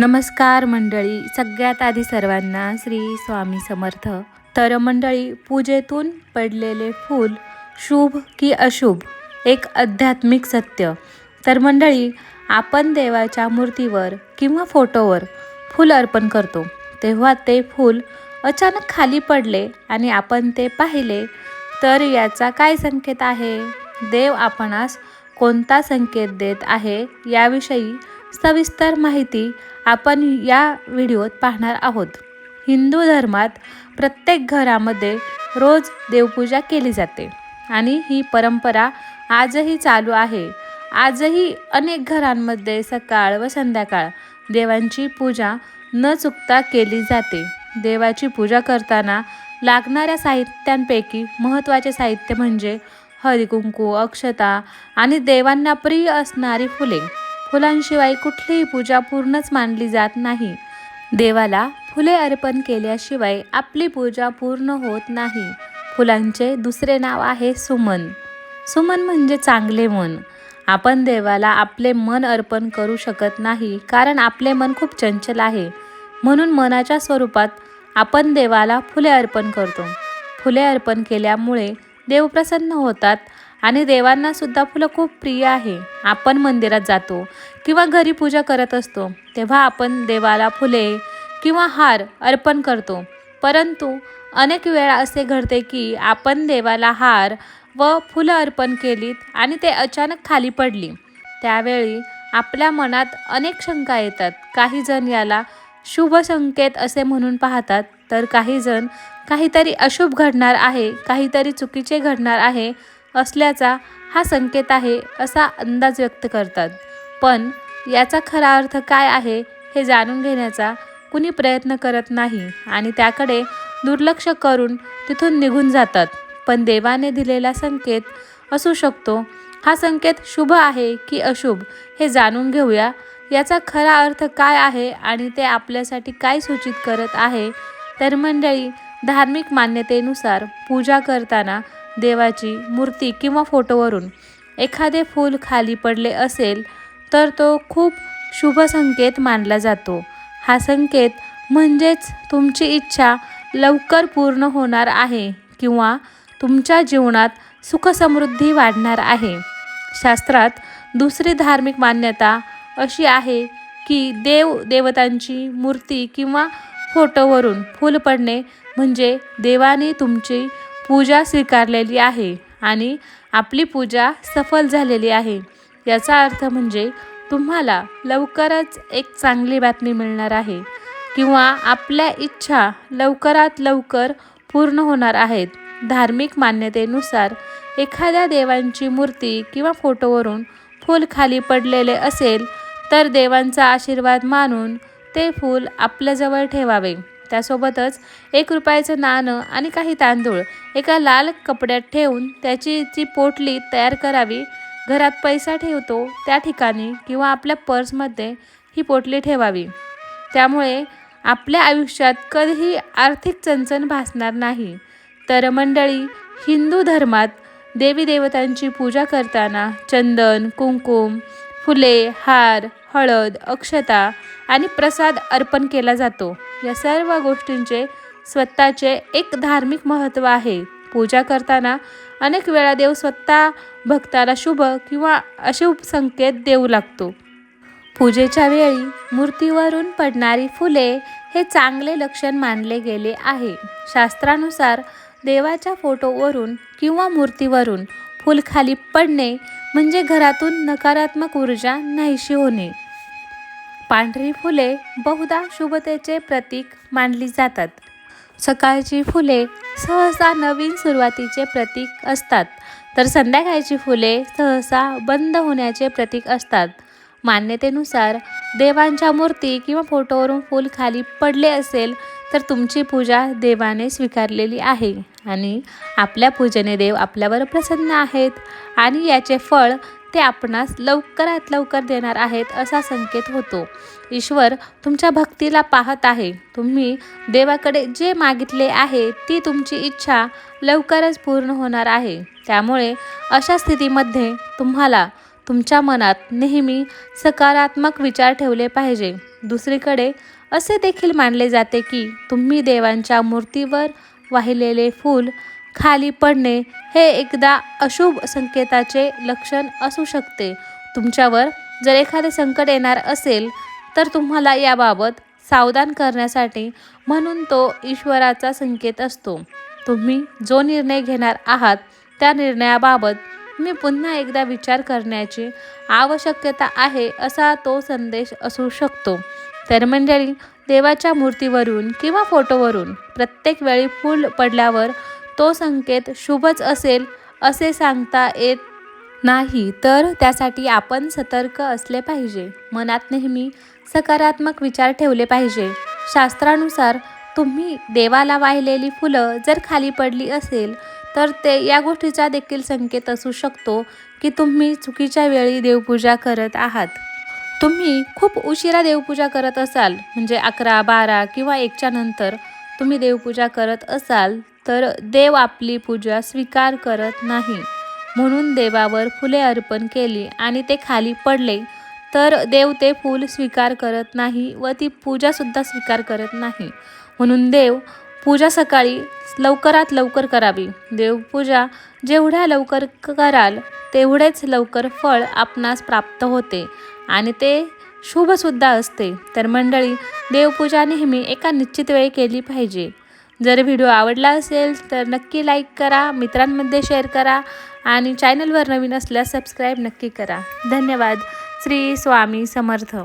नमस्कार मंडळी सगळ्यात आधी सर्वांना श्री स्वामी समर्थ. तर मंडळी पूजेतून पडलेले फूल शुभ की अशुभ एक आध्यात्मिक सत्य. तर मंडळी आपण देवाच्या मूर्तीवर किंवा फोटोवर फूल अर्पण करतो. तेव्हा ते फूल अचानक खाली पडले आणि आपण ते पाहिले तर याचा काय संकेत आहे? देव आपणास कोणता संकेत देत आहे? याविषयी सविस्तर माहिती आपण या व्हिडिओत पाहणार आहोत. हिंदू धर्मात प्रत्येक घरामध्ये रोज देवपूजा केली जाते आणि ही परंपरा आजही चालू आहे. आजही अनेक घरांमध्ये सकाळ व संध्याकाळ देवांची पूजा न चुकता केली जाते. देवाची पूजा करताना लागणाऱ्या साहित्यांपैकी महत्त्वाचे साहित्य म्हणजे हरिकुंकू अक्षता आणि देवांना प्रिय असणारी फुले. फुलांशिवाय कुठलीही पूजा पूर्णच मानली जात नाही. देवाला फुले अर्पण केल्याशिवाय आपली पूजा पूर्ण होत नाही. फुलांचे दुसरे नाव आहे सुमन. सुमन म्हणजे चांगले मन. आपण देवाला आपले मन अर्पण करू शकत नाही कारण आपले मन खूप चंचल आहे. म्हणून मनाच्या स्वरूपात आपण देवाला फुले अर्पण करतो. फुले अर्पण केल्यामुळे देव प्रसन्न होतात आणि देवांना सुद्धा फुलं खूप प्रिय आहे. आपण मंदिरात जातो किंवा घरी पूजा करत असतो तेव्हा आपण देवाला फुले किंवा हार अर्पण करतो. परंतु अनेक वेळा असे घडते की आपण देवाला हार व फुलं अर्पण केलीत आणि ते अचानक खाली पडली. त्यावेळी आपल्या मनात अनेक शंका येतात. काही जण याला शुभ संकेत असे म्हणून पाहतात तर काही जण काहीतरी अशुभ घडणार आहे काहीतरी चुकीचे घडणार आहे असल्याचा हा संकेत आहे असा अंदाज व्यक्त करतात. पण याचा खरा अर्थ काय आहे हे जाणून घेण्याचा कुणी प्रयत्न करत नाही आणि त्याकडे दुर्लक्ष करून तिथून निघून जातात. पण देवाने दिलेला संकेत असू शकतो. हा संकेत शुभ आहे की अशुभ हे जाणून घेऊया. याचा खरा अर्थ काय आहे आणि ते आपल्यासाठी काय सूचित करत आहे? तर मंडळी धार्मिक मान्यतेनुसार पूजा करताना देवाची मूर्ती किंवा फोटोवरून एखादे फूल खाली पडले असेल तर तो खूप शुभ संकेत मानला जातो. हा संकेत म्हणजेच तुमची इच्छा लवकर पूर्ण होणार आहे किंवा तुमच्या जीवनात सुखसमृद्धी वाढणार आहे. शास्त्रात दुसरी धार्मिक मान्यता अशी आहे की देव देवतांची मूर्ती किंवा फोटोवरून फूल पडणे म्हणजे देवाने तुमची पूजा स्वीकारलेली आहे आणि आपली पूजा सफल झालेली आहे. याचा अर्थ म्हणजे तुम्हाला लवकरच एक चांगली बातमी मिळणार आहे किंवा आपल्या इच्छा लवकरात लवकर पूर्ण होणार आहेत. धार्मिक मान्यतेनुसार एखाद्या देवांची मूर्ती किंवा फोटोवरून फूल खाली पडलेले असेल तर देवांचा आशीर्वाद मानून ते फूल आपल्याजवळ ठेवावे. त्यासोबतच एक रुपयाचं नाणं आणि काही तांदूळ एका लाल कपड्यात ठेवून त्याची जी पोटली तयार करावी घरात पैसा ठेवतो त्या ठिकाणी किंवा आपल्या पर्समध्ये ही पोटली ठेवावी. त्यामुळे आपल्या आयुष्यात कधीही आर्थिक चणचण भासणार नाही. तर मंडळी हिंदू धर्मात देवी देवतांची पूजा करताना चंदन कुंकुम फुले हार हळद अक्षता आणि प्रसाद अर्पण केला जातो. या सर्व गोष्टींचे स्वतःचे एक धार्मिक महत्त्व आहे. पूजा करताना अनेक वेळा देव स्वतः भक्ताला शुभ किंवा अशुभ संकेत देऊ लागतो. पूजेच्या वेळी मूर्तीवरून पडणारी फुले हे चांगले लक्षण मानले गेले आहे. शास्त्रानुसार देवाच्या फोटोवरून किंवा मूर्तीवरून फूल खाली पडणे म्हणजे घरातून नकारात्मक ऊर्जा नाहीशी होणे. पांढरी फुले बहुधा शुभतेचे प्रतीक मानली जातात. सकाळची फुले सहसा नवीन सुरुवातीचे प्रतीक असतात. तर संध्याकाळची फुले सहसा बंद होण्याचे प्रतीक असतात. मान्यतेनुसार देवांच्या मूर्ती किंवा फोटोवरून फूल खाली पडले असेल तर तुमची पूजा देवाने स्वीकारलेली आहे आणि आपल्या पूजेने देव आपल्यावर प्रसन्न आहेत आणि याचे फळ ते आपणास लवकरात लवकर देणार आहेत असा संकेत होतो. ईश्वर तुमच्या भक्तीला पाहत आहे. तुम्ही देवाकडे जे मागितले आहे ती तुमची इच्छा लवकरच पूर्ण होणार आहे. त्यामुळे अशा स्थितीमध्ये तुम्हाला तुमच्या मनात नेहमी सकारात्मक विचार ठेवले पाहिजे. दुसरीकडे असे देखील मानले जाते की तुम्ही देवांच्या मूर्तीवर वाहिलेले फूल खाली पडणे हे एकदा अशुभ संकेताचे लक्षण असू शकते. तुमच्यावर जर एखादे संकट येणार असेल तर तुम्हाला याबाबत सावधान करण्यासाठी म्हणून तो ईश्वराचा संकेत असतो. तुम्ही जो निर्णय घेणार आहात त्या निर्णयाबाबत मी पुन्हा एकदा विचार करण्याची आवश्यकता आहे असा तो संदेश असू शकतो. तर मंडळी देवाच्या मूर्तीवरून किंवा फोटोवरून प्रत्येक वेळी फूल पडल्यावर तो संकेत शुभच असेल असे सांगता येत नाही. तर त्यासाठी आपण सतर्क असले पाहिजे. मनात नेहमी सकारात्मक विचार ठेवले पाहिजे. शास्त्रानुसार तुम्ही देवाला वाहिलेली फुलं जर खाली पडली असेल तर ते या गोष्टीचा देखील संकेत असू शकतो की तुम्ही चुकीच्या वेळी देवपूजा करत आहात. तुम्ही खूप उशिरा देवपूजा करत असाल म्हणजे अकरा बारा किंवा एकच्या नंतर तुम्ही देवपूजा करत असाल तर देव आपली पूजा स्वीकार करत नाही. म्हणून देवावर फुले अर्पण केली आणि ते खाली पडले तर देव ते फूल स्वीकार करत नाही व ती पूजासुद्धा स्वीकार करत नाही. म्हणून देव पूजा सकाळी लवकरात लवकर करावी. देवपूजा जेवढ्या लवकर कराल तेवढेच लवकर फळ आपणास प्राप्त होते. आणि ते शुभसुद्धा असते. तर मंडळी देवपूजा नेहमी एका निश्चित वेळी केली पाहिजे. जर व्हिडिओ आवडला असेल तर नक्की लाईक करा मित्रांमध्ये शेअर करा आणि चॅनलवर नवीन असल्यास सबस्क्राईब नक्की करा. धन्यवाद. श्री स्वामी समर्थ.